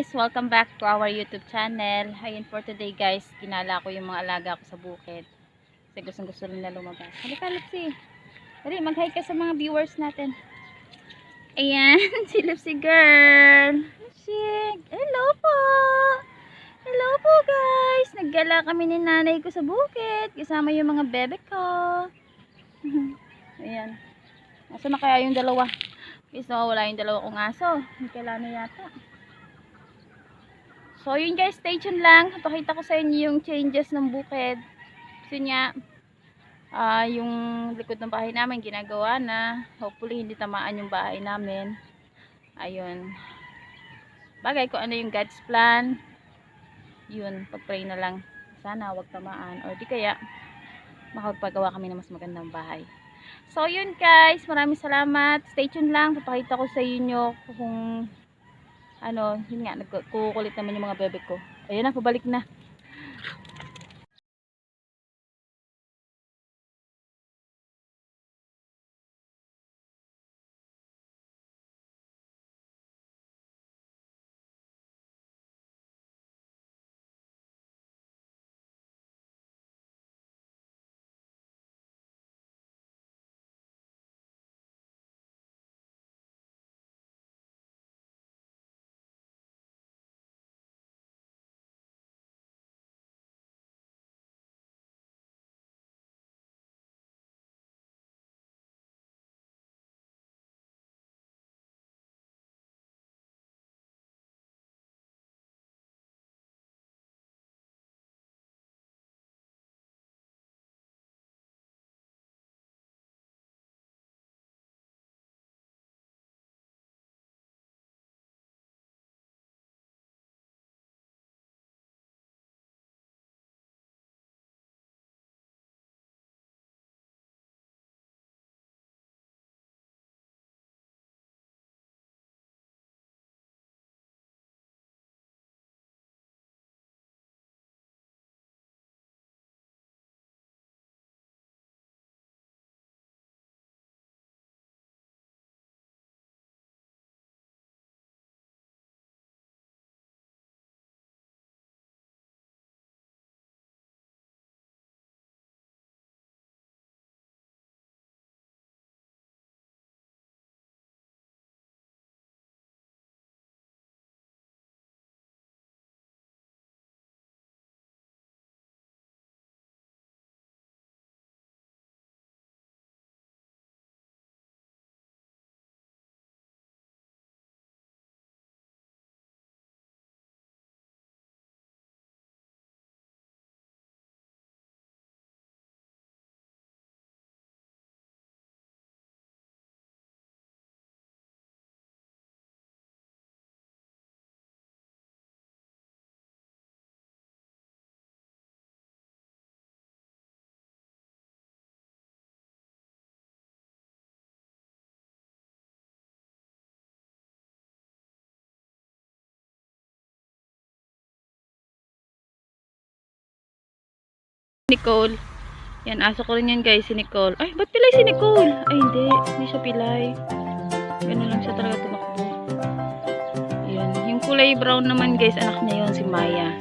guys! Welcome back to our YouTube channel. Ayun for today guys, kinala ko yung mga alaga ko sa bukid. Kasi gustong gusto nila lumabas. Halika Lipsy! Dali, mag-hi ka sa mga viewers natin. Ayan, si Lipsy girl! Lipsy! Hello po! Hello po guys! Naggala kami ni nanay ko sa bukid. Kasama yung mga bebe ko. Ayan. Nasa na kaya yung dalawa? Guys, wala yung dalawa kong aso. May kailangan na yata. So, yun guys, stay tuned lang. Pakita ko sa inyo yung changes ng bukid. Kasi nga, ah, yung likod ng bahay namin, ginagawa na. Hopefully, hindi tamaan yung bahay namin. Ayun. Bagay ko ano yung God's plan. Yun, pag-pray na lang. Sana, wag tamaan. Or di kaya, makapagawa kami ng mas magandang bahay. So, yun guys. Maraming salamat. Stay tuned lang. Papakita ko sa inyo kung ano, yun nga, nagkukulit naman yung mga bebe ko. Ayun na, pabalik na. Nicole. Yan, aso ko rin yan guys, si Nicole. Ay, ba't pilay si Nicole? Ay, hindi. Hindi siya pilay. Ganun lang siya talaga tumakbo. Yan. Yung kulay brown naman guys, anak niya yun, si Maya.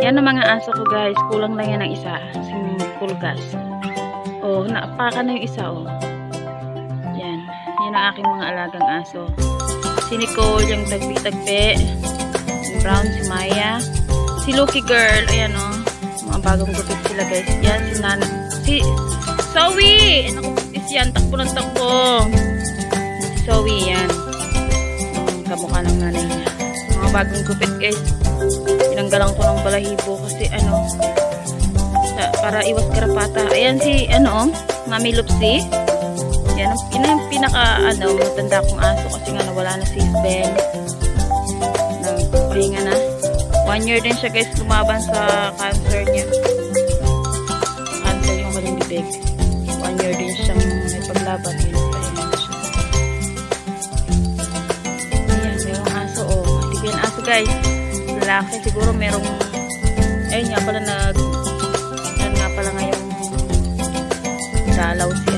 Yan ang mga aso ko guys. Kulang lang yan ng isa. Si Pulgas. Oh, naapaka na yung isa oh. Yan. Yan ang aking mga alagang aso. Si Nicole, yung tagpi-tagpi. Yung brown, si Maya. Si Lucky Girl, ayan oh bagong gupit sila guys. Yan si Nan si Zoe! Ano is yan? Takbo ng takbo. Si Zoe yan. Yung kamukha ng nanay niya. Mga bagong gupit guys. Tinanggalan ko ng balahibo kasi ano para iwas karapata. Ayan si ano Mami Lupsi. Yan yun yung pinaka ano matanda kong aso kasi nga nawala na si Ben nagpahinga na. One year din siya guys lumaban sa cancer niya. Cancer yung kanyang. One year din siyang may paglaban. Yun, pahinga na siya. Ayan, merong aso oh. Hindi ko yan aso guys. Lalaki siguro merong ayun nga pala nag yan nga pala ngayon dalaw si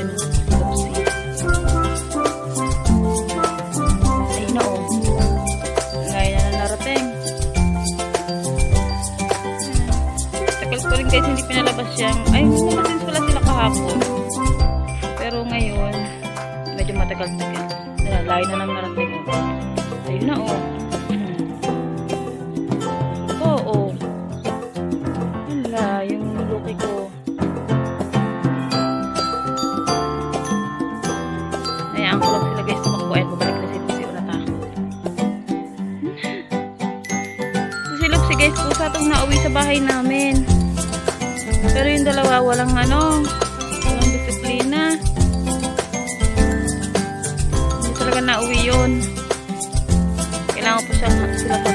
guys, pusa itong nauwi sa bahay namin. Pero yung dalawa, walang ano, walang disiplina. Hindi talaga nauwi yun. Kailangan po siya, sila ko.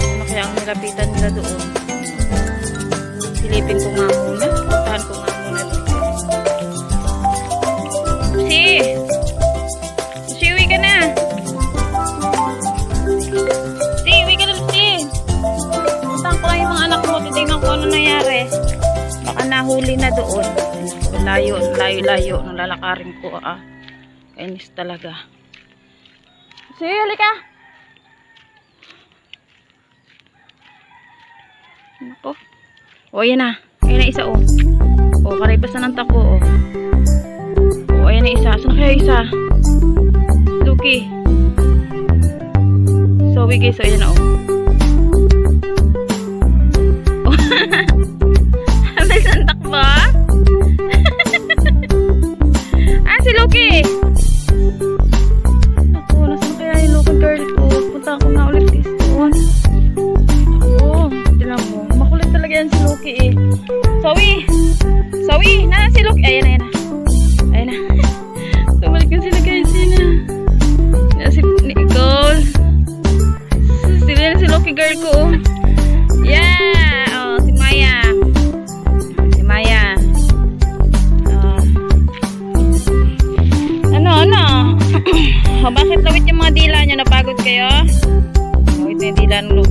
Ano kaya ang nilapitan nila doon? Silipin ko nga muna. Puntahan ko nga muna doon. Nahuli na doon. Layo, layo, layo. Nung lalakarin ko, ah. Kainis talaga. Si, halika! Nako. O, ayan na. Ayan na isa, oh. O, karipas na ng tako, oh. O, ayan na isa. Saan kaya isa? Lucky. So, we guys, so, ayan na, oh. May Mamá!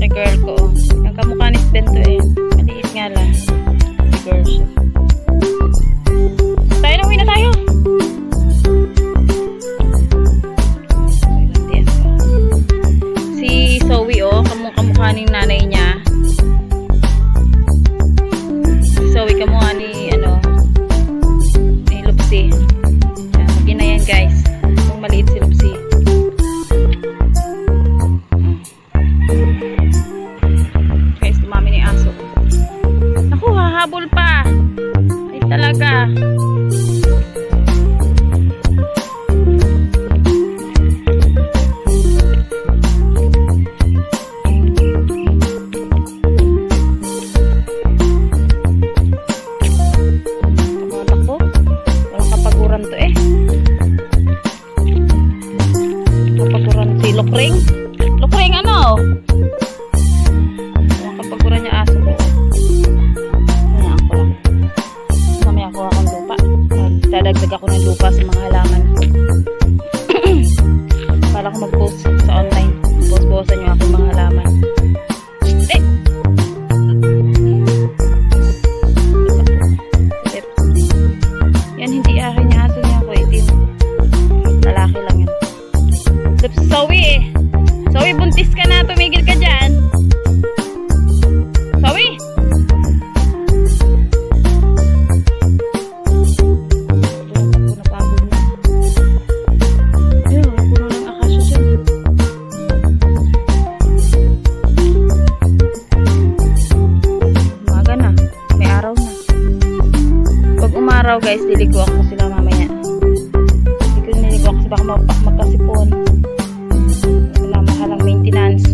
Lucky girl ko. Yung kamukha ni Sven to eh. Maliit nga lang. Si girl siya. Tayo na, uwi na tayo. Si Zoe oh, kamukha ng nanay talaga. Umaraw guys, liliguan ko sila mamaya. Hindi ko niliguan kasi baka mag magkasipon. Wala mahalang maintenance.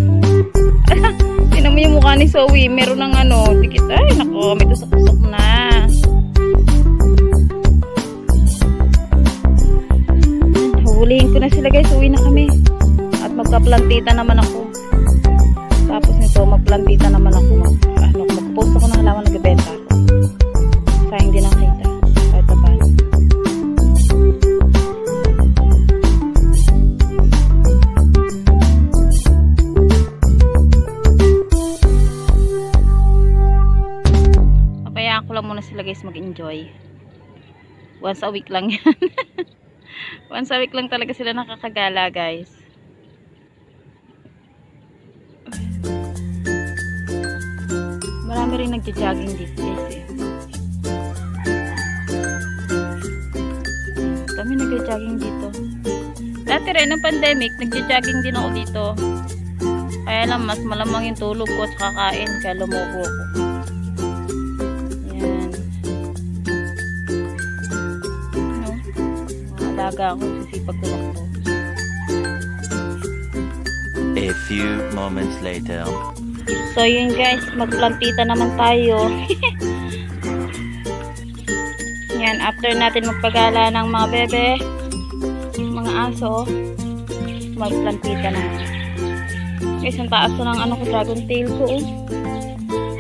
Tinan mo yung mukha ni Zoe. Meron ng ano, tikit. Ay, nako, may tusok-tusok na. Huhulihin ko na sila guys. Uwi na kami. At magka-plantita naman ako. Tapos nito, magplantita naman ako. Ano, mag-post ako ng halaman nagbebenta ako. Sila guys mag-enjoy. Once a week lang yan. Once a week lang talaga sila nakakagala guys. Marami rin nagja-jogging dito guys eh. Kami nagja-jogging dito. Dati rin, ng pandemic, nagja-jogging din ako dito. Kaya lang, mas malamang yung tulog ko at kakain, kaya lumubo ko. Alaga ako, sisipag tumakbo. A few moments later. So yun guys, magplantita naman tayo. Yan, after natin magpagala ng mga bebe, mga aso, magplantita na. Guys, ang taas na ng ano ko, dragon tail ko. Oh.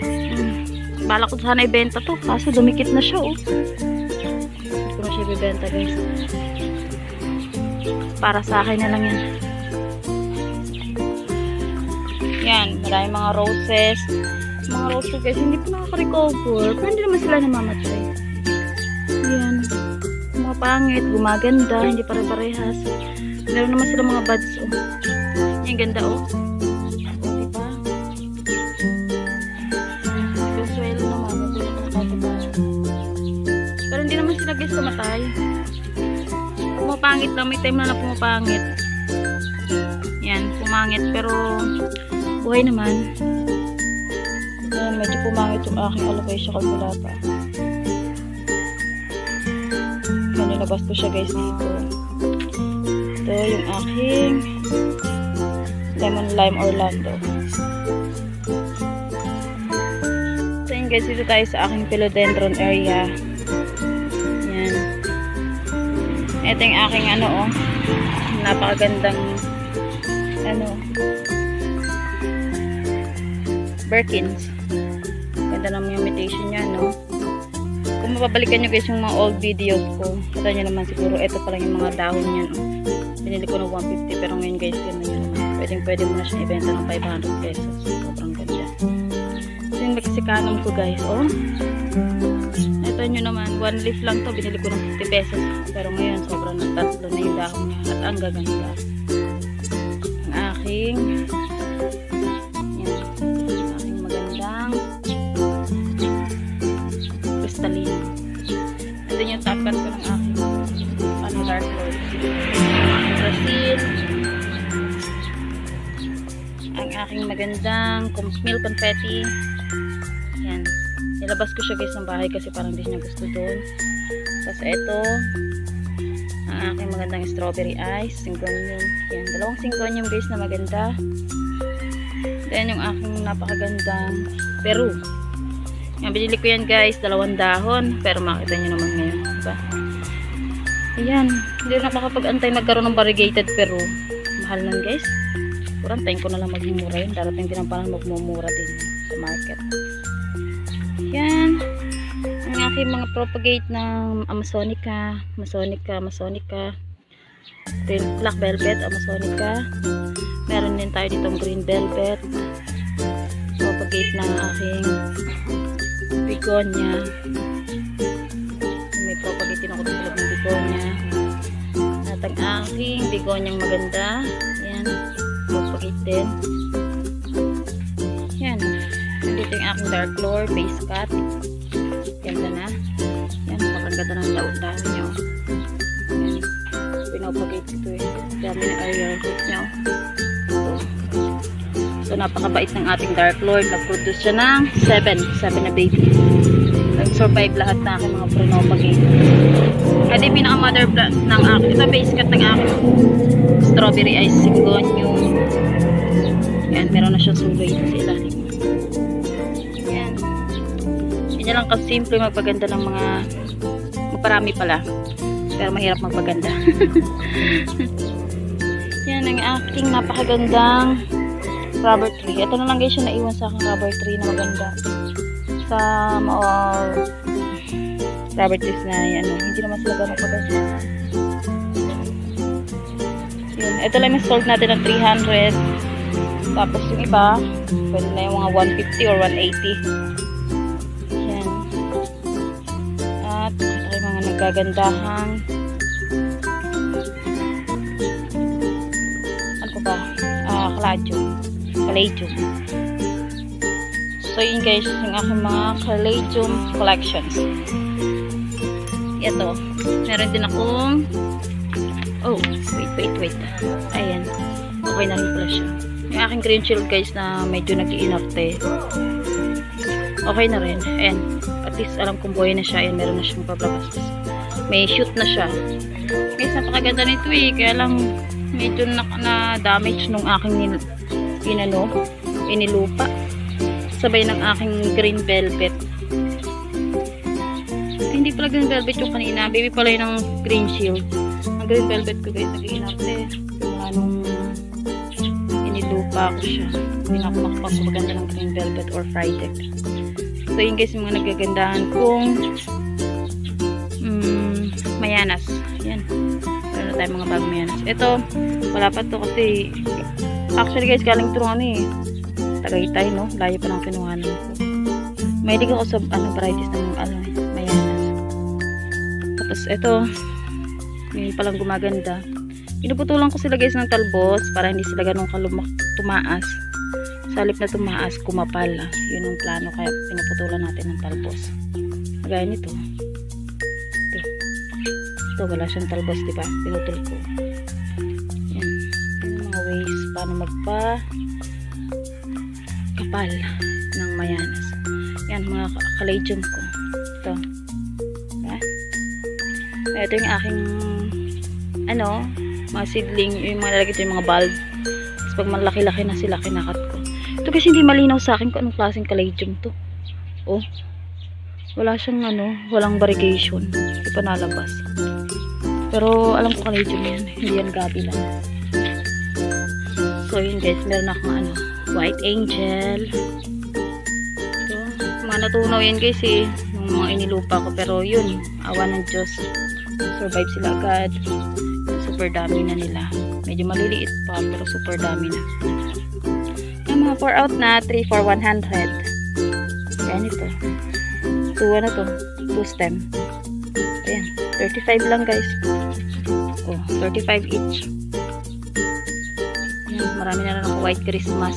Hmm. Bala ko sana ibenta to, kaso dumikit na siya oh. Hindi ko na siya ibibenta guys. Para sa akin na lang yan. Yan, maraming mga roses. Mga roses guys, hindi pa nakaka-recover. Pero hindi naman sila namamatay. Yan. Mga pangit, gumaganda, hindi pare-parehas. Meron naman sila mga buds, oh. Yan, ganda, oh. Diba? Pero hindi naman sila guys kumatay. Pumapangit lang, may time na na pumapangit. Yan, pumangit, pero buhay naman. Ayan, medyo pumangit yung aking alopecia calculata. Ayan, nilabas ko siya guys dito. Ito yung aking lemon lime Orlando. So yun guys, dito tayo sa aking philodendron area. Ito yung aking ano oh. Napakagandang ano Birkins. Ganda ng imitation niya, no? Kung mapabalikan nyo guys yung mga old videos ko, kita nyo naman siguro, ito pa lang yung mga dahon niya, no? Binili ko ng 150, pero ngayon guys, yun nyo naman. Pwedeng pwede mo na siya ibenta ng 500 pesos. Sobrang ganda. So yung Mexicanum ko guys, oh. Nyo naman, one leaf lang to, binili ko ng 50 pesos. Pero ngayon, sobrang tatlo na yung dahon niya at ang gaganda. Ang aking yan. Ang aking magandang crystalline. Ito yung top cut ko ng aking ano, dark lord. Brazil. Ang aking magandang milk confetti. Yan. Nilabas ko siya guys ng bahay kasi parang hindi niya gusto doon. Tapos ito, ang aking magandang strawberry ice, syngonium. Yan, dalawang syngonium guys na maganda. Then yung aking napakagandang Peru. Yan, binili ko yan guys, dalawang dahon. Pero makita nyo naman ngayon, diba? Ayan, hindi na makapag-antay magkaroon ng variegated Peru. Mahal nun guys. Kurantayin ko na lang magmumura yun. Darating din ang panahon magmumura din sa market. Yan. Ang aking mga propagate ng Amazonica, Amazonica, Amazonica. Yung black velvet, Amazonica. Meron din tayo ditong green velvet. Propagate ng aking begonia. May propagate din ako dito ng. At ang aking begoniang maganda. Yan. Propagate din. Yung aking dark lore, base cut. Ganda na. Yan, makaganda ng daon-daon niya. oh. Yan. Pinopagate ito eh. Dami ng aerial oh. Ito. So, napakabait ng ating Dark Lord. Nag-produce siya ng 7. 7 na baby. Nag-survive lahat na aking mga pinopagate. At yung pinaka-mother plant ng aking, ito base cut ng aking strawberry ice syngonium. Yan, meron na siyang sugay sa ilalim. Yan lang kasimple magpaganda ng mga maparami pala. Pero mahirap magpaganda. Yan ang aking napakagandang rubber tree. Ito na lang guys yung naiwan sa aking rubber tree na maganda. Sa all rubber trees na yan. Ano, hindi naman sila ganun kaganda. Yun. Ito lang yung sold natin ng 300. Tapos yung iba, pwede na yung mga 150 or 180. Nagagandahang ano ba? Ah, caladium. Caladium. So, yun guys, yung aking mga caladium collections. Ito, meron din akong Oh, wait, wait, wait. Ayan. Okay na rin pala. Yung aking green shield guys na medyo nag-iinarte. Okay na rin. Ayan. At least alam kong buhay na siya. Ayan, meron na siyang paglabas. May shoot na siya. Guys, napakaganda nito eh. Kaya lang medyo na, na damage nung aking nil, inano, inilupa. Sabay ng aking green velvet. Hindi pala green velvet yung kanina. Baby pala yun ng green shield. Ang green velvet ko guys, nag-iinarte. Simula nung inilupa ko siya. Hindi na ako makapagpaganda ng green velvet or fried egg. So yun guys, mga nagagandahan kong mm, mayanas. Yan. Meron na tayo mga bagong mayanas. Ito, wala pa to kasi actually guys, galing to ano eh. Tagaytay, no? Layo pa ng kinuhanan ko. Mahilig ako sa ano, varieties ng ano, eh, mayanas. Tapos ito, may palang gumaganda. Pinuputulan ko sila guys ng talbos para hindi sila ganun kalumak tumaas. Sa halip na tumaas, kumapal. Yun ang plano kaya pinuputulan natin ng talbos. Kagaya nito. Ito. Ito, wala siyang talbos, di ba? Pinutol ko. Yan. Ang mga ways paano magpa kapal ng mayanas. Yan, mga ka- caladium ko. Ito. Diba? Ito yung aking ano, mga seedling, yung mga lalagay yung mga bulb. Tapos pag malaki-laki na sila, kinakat ko. Ito kasi hindi malinaw sa akin kung anong klaseng caladium to. Oh. Wala siyang ano, walang variegation. Hindi pa nalabas. Pero alam ko caladium yan. Hindi yan gabi lang. So yun guys, meron akong ano, white angel. Ito, mga natunaw yan guys eh. Yung mga inilupa ko. Pero yun, awa ng Diyos. Survive sila agad. Super dami na nila. Medyo maliliit pa, pero super dami na. Yung mga 4 out na, 3 for 100. Yan ito. 2 ano to? 2 stem. Ayan. 35 lang guys. Oh, 35 each. Yan, marami na lang ako white Christmas.